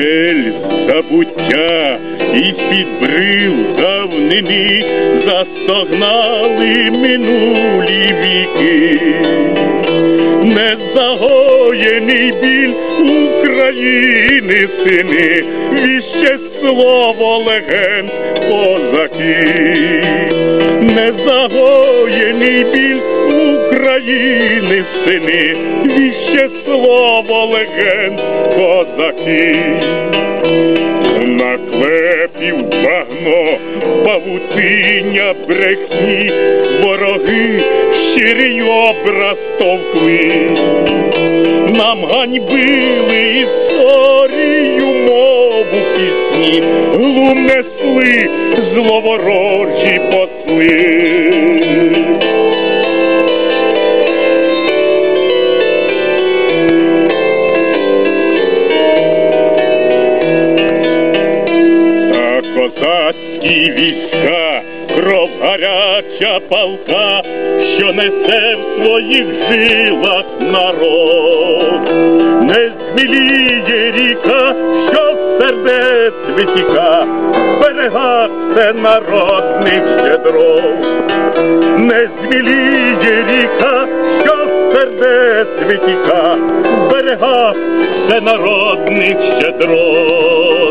скель забуття і підбрив брил застогнали минулі віки, незагоєний біль України, сини, віще слово легенд козаків. України сини, віще слово легенд козаків. На клепів багно, павутиння брехні, вороги щирий образ товкли. Нам ганьбили історію, мову пісні, глум несли зловорожі посли. Козацькі війська, кров гаряча палка, що несе в своїх жилах народ, не зміліє ріка, що з сердець витіка, в берегах це народних щедров, не зміліє ріка, що з сердець витіка, в берегах це народних щедрот.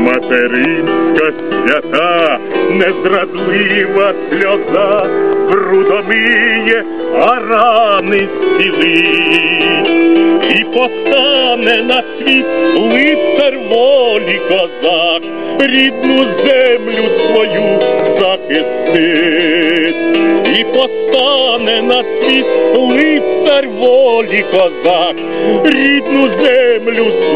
Материнська свята, незрадлива сльоза, брудомиє, а рани зцілить. І постане на світ лицар волі козак, рідну землю свою захистить. І постане на світ лицар волі козак, рідну землю свою.